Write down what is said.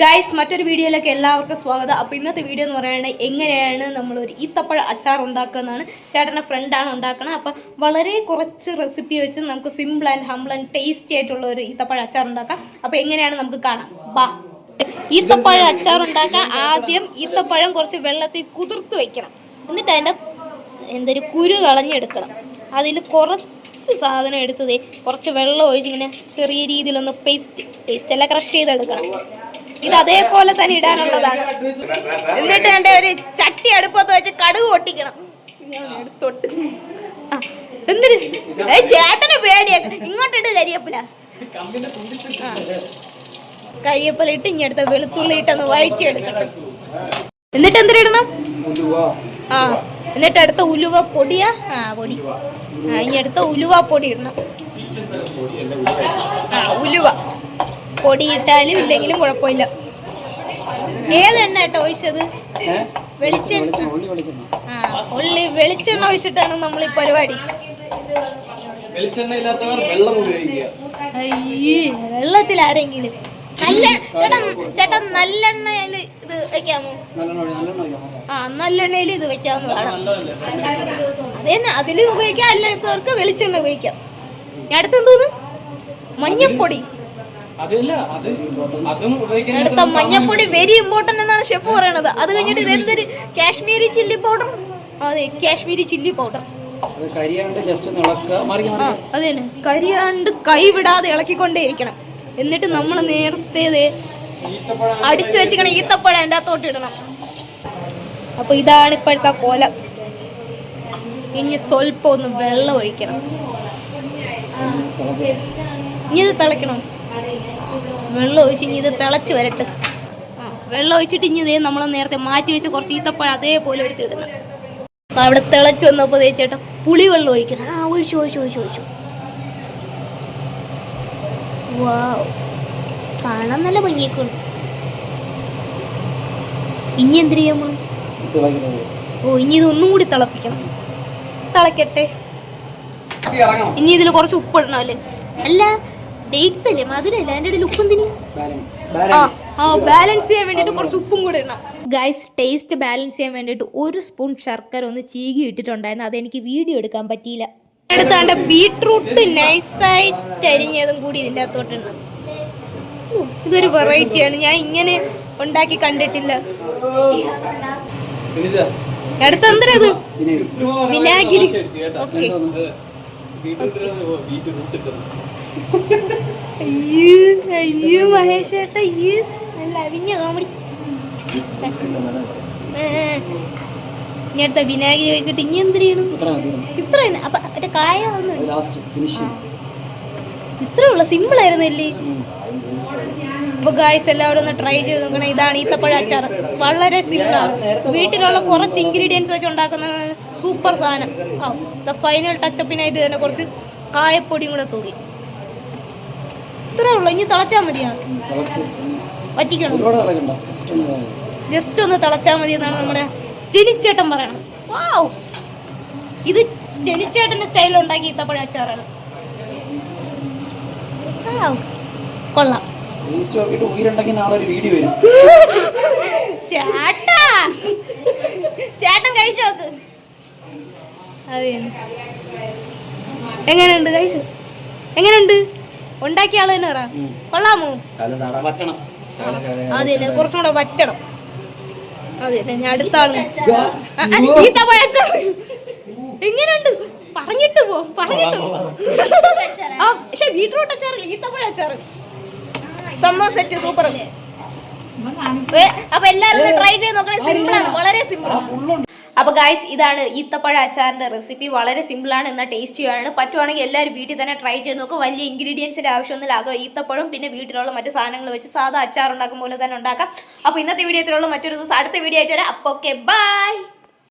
Guys മറ്റൊരു വീഡിയോയിലേക്ക് എല്ലാവർക്കും സ്വാഗതം. അപ്പോൾ ഇന്നത്തെ വീഡിയോ എന്ന് പറയുന്നത് എങ്ങനെയാണ് നമ്മളൊരു ഈത്തപ്പഴ അച്ചാർ ഉണ്ടാക്കുന്നതാണ്. ചേട്ടന്റെ ഫ്രണ്ടാണ് ഉണ്ടാക്കുന്നത് അപ്പോൾ വളരെ കുറച്ച് റെസിപ്പി വെച്ച് നമുക്ക് simple and humble and tasty ആയിട്ടുള്ള ഒരു ഈത്തപ്പഴ അച്ചാർ ഉണ്ടാക്കാം. അപ്പോൾ എങ്ങനെയാണ് നമുക്ക് കാണാം. ബാ. ഈത്തപ്പഴ അച്ചാർ ഉണ്ടാക്കാൻ ആദ്യം ഈത്തപ്പഴം കുറച്ച് വെള്ളത്തിൽ കുതിർത്ത് വെക്കണം. എന്നിട്ട് അതിന്റെ എന്തൊരു കുരു കളഞ്ഞെടുക്കണം. അതിൽ കുറച്ച് സാധനം എടുത്തതേ കുറച്ച് വെള്ളം ഒഴിച്ച് ഇങ്ങനെ ചെറിയ രീതിയിലൊന്ന് പേസ്റ്റ് പേസ്റ്റ് എല്ലാം ക്രഷ് ചെയ്തെടുക്കണം. ഇത് അതേപോലെ തന്നെ ഇടാനുള്ളതാണ്. എന്നിട്ട് എന്റെ ഒരു ചട്ടി അടുപ്പത്ത് വെച്ച് കടുക് പൊട്ടിക്കണം. എന്തിന്? ഏ ചേട്ടന് പേടിയാ. ഇങ്ങോട്ടിട്ട് കരിയപ്പില. കരിയപ്പില ഇട്ട് ഇനി അടുത്ത വെളുത്തുള്ളി ഇട്ടൊന്ന് വഴറ്റി എടുക്കണം എന്നിട്ട് എന്തിനിടണം ആ എന്നിട്ട് അടുത്ത ഉലുവ പൊടിയാ? ആ പൊടി. ആ ഇനി അടുത്ത ഉലുവ പൊടി ഇടണം. ആ ഉലുവ. പൊടി ഇട്ടാലും ഇല്ലെങ്കിലും കുഴപ്പമില്ല. ഏതെണ്ണ കേട്ടോ ഒഴിച്ചത്? വെളിച്ചെണ്ണ. ആ ഉള്ളി വെളിച്ചെണ്ണ ഒഴിച്ചിട്ടാണ് നമ്മൾ ഈ പരിപാടി. വെള്ളത്തിൽ ആരെങ്കിലും. നല്ല ചേട്ടാ ചേട്ടാ നല്ലെണ്ണയിൽ ഇത് വെക്കാമോ? ആ നല്ലെണ്ണയിൽ ഇത് വെക്കാവുന്നതാണ് അത് തന്നെ അതിൽ ഉപയോഗിക്കാം അല്ലാത്തവർക്ക് വെളിച്ചെണ്ണ ഉപയോഗിക്കാം. ഞാൻ അടുത്ത് എന്തോന്ന് മഞ്ഞപ്പൊടി. അതല്ല അത് അതും അടുത്ത മഞ്ഞപ്പൊടി വെരി ഇമ്പോർട്ടന്റ് എന്നാണ് ഷെഫ് പറയണത്. അത് കഴിഞ്ഞിട്ട് ഇതെന്തൊരു കാശ്മീരി ചില്ലി പൗഡർ അതെ കാശ്മീരി ചില്ലി പൗഡർ അതെ കരിയാണ്ട് കൈ വിടാതെ ഇളക്കിക്കൊണ്ടേയിരിക്കണം. എന്നിട്ട് നമ്മൾ നേരത്തെ അടിച്ചു വെച്ചിക്കണം ഈത്തപ്പഴം എന്റെ അകത്തോട്ട് ഇടണം. അപ്പൊ ഇതാണ് ഇപ്പോഴത്തെ കോലം. ഇനി സ്വല്പം ഒന്ന് വെള്ളം ഒഴിക്കണം. ഇനി ഇത് തിളയ്ക്കണം. വെള്ളം ഒഴിച്ച് ഇനി ഇത് തിളച്ച് വരട്ടെ. ആ വെള്ളം ഒഴിച്ചിട്ട് ഇനി ഇതേ നമ്മൾ നേരത്തെ മാറ്റി വെച്ച കുറച്ച് ഈത്തപ്പഴം അതേപോലെ എടുത്തിടണം അപ്പൊ അവിടെ തിളച്ച് വന്നപ്പോൾ ചേട്ടാ പുളി വെള്ളം ഒഴിക്കണം. ആ ഒഴിച്ചു ഒഴിച്ചു ഒഴിച്ചു ഒഴിച്ചു. കാണാൻ നല്ല ഭംഗിക്കും ഇനി എന്ത്? തിളക്കുന്നത് ഓ ഇനി ഇതൊന്നും കൂടി തിളപ്പിക്കണം. തിളക്കട്ടെ. ഇനി ഇതിൽ കുറച്ച് ഉപ്പ് ഇടണം അല്ലേ? അല്ല ഡേറ്റ്സ് അല്ലേ? മധുരല്ല? അല്ലേ ഇടയിൽ ഉപ്പ് എന്തിന്? ബാലൻസ് ആ ബാലൻസ് ചെയ്യാൻ വേണ്ടിട്ട് കുറച്ച് ഉപ്പും കൂടെ ഇടണം. ഗൈസ് ടേസ്റ്റ് ബാലൻസ് ചെയ്യാൻ വേണ്ടിട്ട് ഒരു സ്പൂൺ ശർക്കര ഒന്ന് ചീകി ഇട്ടിട്ടുണ്ടായിരുന്നു. അതെനിക്ക് വീഡിയോ എടുക്കാൻ പറ്റിയില്ല. എടുത്താണ്ട് ബീട്രൂട്ട് നൈസായിട്ട് അരിഞ്ഞതും കൂടി ഇതിന്റെ അകത്തോട്ടുണ്ട് ഇതൊരു വെറൈറ്റിയാണ് ഞാൻ ഇങ്ങനെ ഉണ്ടാക്കി കണ്ടിട്ടില്ല. സിനിജ അടുത്ത എന്തിനാ ഇത്? പിന്നെ വിനാഗിരി. ഓക്കെ അയ്യോ അയ്യോ മഹേഷ് ചേട്ടാ അയ്യോ. നല്ല അവിഞ്ഞ കോമഡി ഇനി അടുത്ത ചോദിച്ചിട്ട് ഇനി എന്ത് ചെയ്യണം? ഇത്ര അപ്പൊ മറ്റേ കായ ഇത്രേ ഉള്ള സിമ്പിൾ ആയിരുന്നില്ലേ അപ്പൊ ഗായ്സ് എല്ലാവരും ഒന്ന് ട്രൈ ചെയ്ത് നോക്കണം. ഇതാണ് ഈത്തപ്പഴ അച്ചാർ വളരെ സിമ്പിൾ ആണ്. വീട്ടിലുള്ള കുറച്ച് ഇൻഗ്രീഡിയൻസ് വെച്ച് ഉണ്ടാക്കുന്ന സൂപ്പർ സാധനം. ആ ഫൈനൽ ടച്ചപ്പിനായിട്ട് തന്നെ കുറച്ച് കായപ്പൊടിയും കൂടെ തൂക്കി ഉള്ളൂ ഇനി തിളച്ചാൽ മതിയാ? പറ്റിക്കണം ജസ്റ്റ് ഒന്ന് തിളച്ചാൽ മതി എന്നാണ് നമ്മുടെ സ്റ്റെനിച്ചേട്ടൻ പറയണം വാവ് ഇത് സ്റ്റെലിച്ചേട്ടന്റെ സ്റ്റൈലിൽ ഉണ്ടാക്കി ഇത്തപ്പഴ അച്ചാറാണ്. കൊള്ളാം. ചേട്ടാ! ചേട്ടൻ കഴിച്ചു നോക്ക്. അത്. എങ്ങനെയുണ്ട്? കഴിച്ചു? എങ്ങനെയുണ്ട്? ഉണ്ടാക്കിയ ആൾ തന്നെ പറ. കൊള്ളാമോ? അതെ കുറച്ചും കൂടെ വറ്റണം. അതെ ഞാൻ അടുത്ത ആൾ. ആ, ഈത്തപ്പഴ എങ്ങനെയുണ്ട്? പറഞ്ഞിട്ട് പോ പറഞ്ഞിട്ട്. ആ പക്ഷെ ബീട്രൂട്ട് അച്ചാർ ഈത്തപ്പഴ അച്ചാറ്. സംഭവം സെറ്റ് സൂപ്പർ അപ്പൊ എല്ലാരും ട്രൈ ചെയ്ത് നോക്കണേ. സിമ്പിൾ ആണ് വളരെ സിമ്പിൾ അപ്പൊ ഗായ്സ് ഇതാണ് ഈത്തപ്പഴ അച്ചാറിന്റെ റെസിപ്പി വളരെ സിമ്പിൾ ആണ് എന്നാൽ ടേസ്റ്റിയാണ് പറ്റുവാണെങ്കിൽ എല്ലാവരും വീട്ടിൽ തന്നെ ട്രൈ ചെയ്ത് നോക്കുക വലിയ ഇൻഗ്രീഡിയൻസിന്റെ ആവശ്യമൊന്നുമില്ല ആകെ ഈത്തപ്പഴം പിന്നെ വീട്ടിലുള്ള മറ്റു സാധനങ്ങൾ വെച്ച് സാധാ അച്ചാർ ഉണ്ടാക്കും പോലെ തന്നെ ഉണ്ടാക്കാം. അപ്പൊ ഇന്നത്തെ വീഡിയോ മറ്റൊരു ദിവസം അടുത്ത വീഡിയോ ആയിട്ട് വരാം. അപ്പൊ ഓക്കെ ബൈ